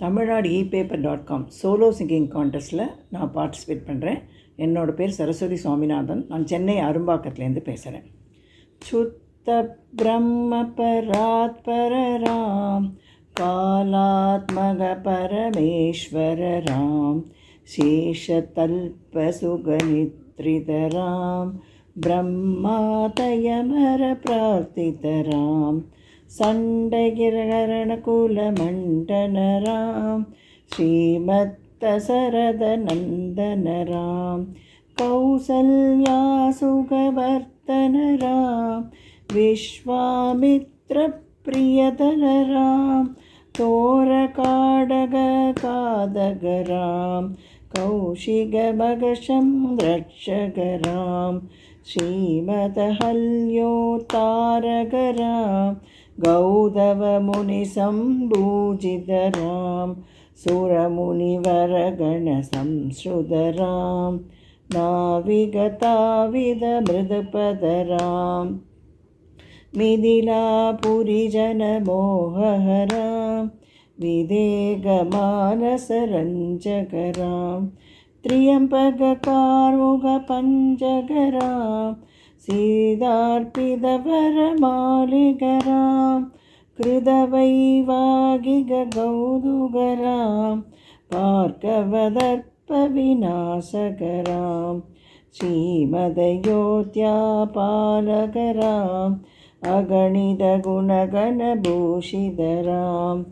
Tamil Nadu e paper dot com solo singing கான்டெஸ்ட்டில் நான் participate பண்ணுறேன் என்னோடய பேர் சரஸ்வதி சுவாமிநாதன். நான் சென்னை அரும்பாக்கத்துலேருந்து பேசுகிறேன் சுத்த பிரம்ம பராத் பரராம் காலாத்மக பரமேஸ்வர ராம் பிரம்மாதயமர சுகநித்ரிதராம் ब्रह्मातयमर प्रार्थितरां सण्डगिरहरणकुलमण्डनरां श्रीमत्तसरदनन्दनरां कौसल्यासुगवर्तनरां विश्वामित्रप्रियतनरां तोरकाडगकादगरां कौशिगमगशं रक्षगरां श्रीमदहल्योत्तारकरां गौतममुनिसम्भूजितरां सुरमुनिवरगणसंश्रुतरां नाविगताविदमृदपदरां मिथिलापुरिजनमोहहरां विदेगमानसरञ्जकरां சீதார்பிதவரமாலிகராம் கிருதவைவாகிக கௌதுகராம். பார்க்கவதர்ப்ப விநாசகராம் ஸ்ரீமதயோத்யா பாலகராம் அகணித குணகணபூஷிதராம்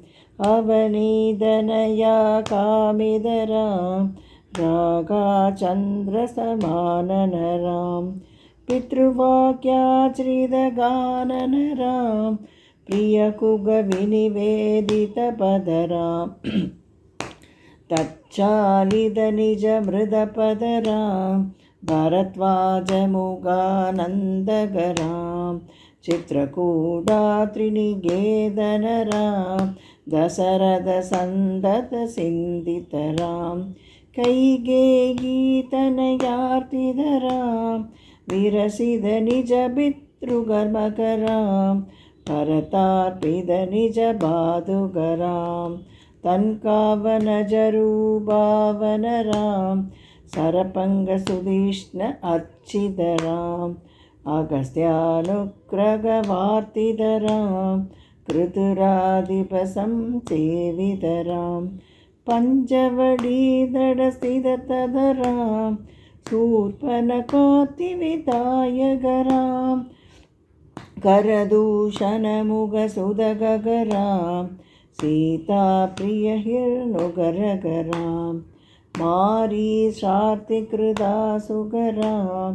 அவநீதனயா காமிதராம் ராகாச்சந்திரசமானனராம். पितृवाक्याचरितगाननरां प्रियकुगविनिवेदितपदरां तच्चालितनिजमृदपदरां भरद्वाजमुगानन्दकरां चित्रकूटात्रिनिकेतनरां दशरथसन्दतसिन्दितरां कैगेयीतनयार्तिधरां विरसितनिजपितृगर्मकरां भरतार्पितनिजबाधुकरां तन्कावनजरूभावनरां सरपङ्गसुधीष्ण अर्चितराम् अगस्त्यानुग्रहवार्तिधरां कृतुराधिपसंसेवितरां पञ्चवडीदडस्थिततधरां शूर्पणकातिविदायकरां करदूषणमुगसुदगरां सीताप्रियहिर्नुगरगरां मारीशार्तिकृदासुगरां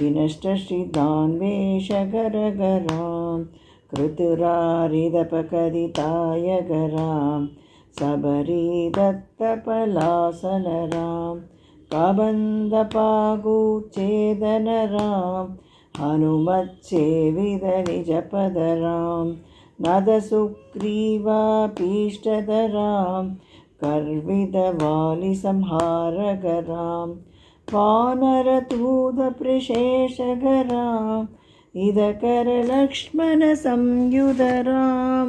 विनष्टश्रिदान्वेषगरगरां कृतुरारिदपकदितायगरां सबरीदत्तपलासनरां कबन्धपागुचेदनरां हनुमत्सेविदनिजपदरां नदसुग्रीवापीष्टधरां कर्विदवालिसंहारगरां पानरतूदप्रशेषगरां इदकरलक्ष्मणसंयुधरां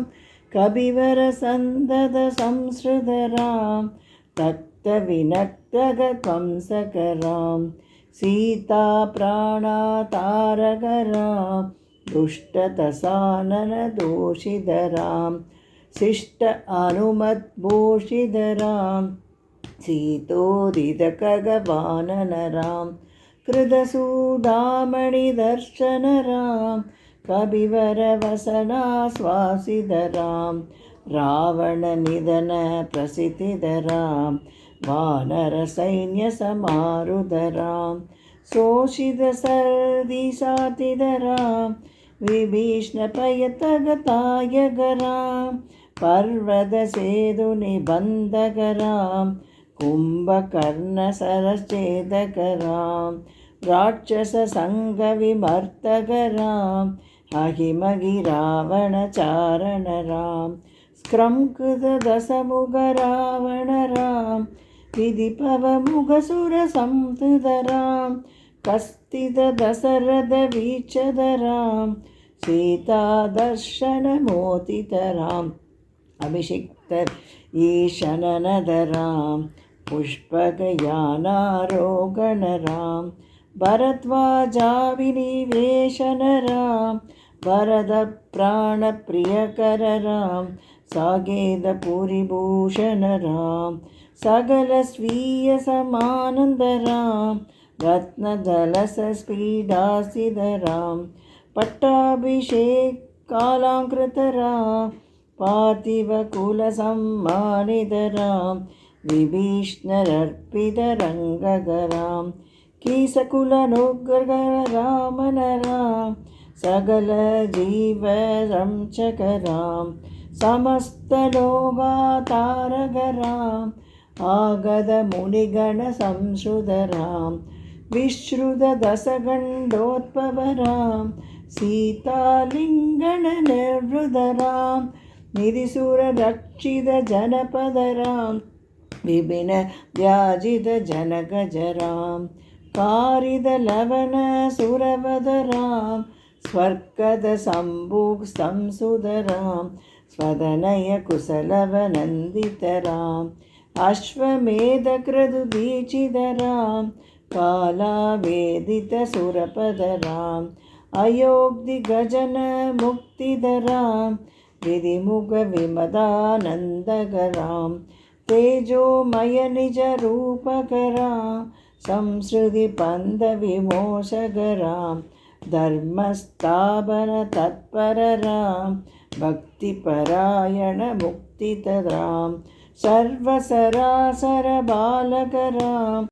कविवरसन्ददसंसृधरां तत् तक्तविनक्तगध्वंसकरां सीताप्राणातारकरां दुष्टतसाननदोषिधरां शिष्ट अनुमद्भूषिधरां सीतोदितकगवाननरां कृतसूडामणिदर्शनरां कविवरवसनास्वासिधरां रावणनिधनप्रसिद्धिधरां वानरसैन्य शोषितसर्दिशातिधरां शोषित सर्दि सातिधरां गरां पर्वत सेतुनिबन्धकरां राक्षससङ्गविमर्तकरां अहिमगि स्क्रं स्क्रङ्कृदसमुग विधिपवमुगसुरसंतुधरां कस्तितदशरथवीचधरां सीतादर्शनमोतितराम् अभिषिक्त ईशननदरां पुष्पगयानारोगणरां भरद्वाजाविनिवेशनरां वरदप्राणप्रियकररां सागेदपुरिभूषणरां सकलस्वीयसमानन्दरां रत्नदलसस्पीडासिधरां पट्टाभिषेकालाङ्कृतरां पार्थिवकुलसम्मानिधरां विभीष्णरर्पितरङ्गगरां कीसकुलनुग्रहरामनरां सकलजीवरंशकरां समस्तलोगातारगराम् आगतमुनिगणसंश्रुतरां विश्रुतदशगण्डोद्भवरां सीतालिङ्गणनिर्वृतरां निधिसुररक्षितजनपदरां विपिनव्याजितजनगजरां कारिदलवनसुरवदरां स्वर्गदशम्भुसंसुधरां स्वदनयकुशलवनन्दितराम् अश्वमेधक्रदुदीचितरां कालावेदितसुरपदराम् अयोग्धिगजनमुक्तिधरां विधिमुखविमदानन्दकरां तेजोमयनिजरूपकरां संसृतिपन्दविमोचकरां धर्मस्थापनतत्पररां भक्तिपरायणमुक्तितरां सर्वसरासरबालकराम्।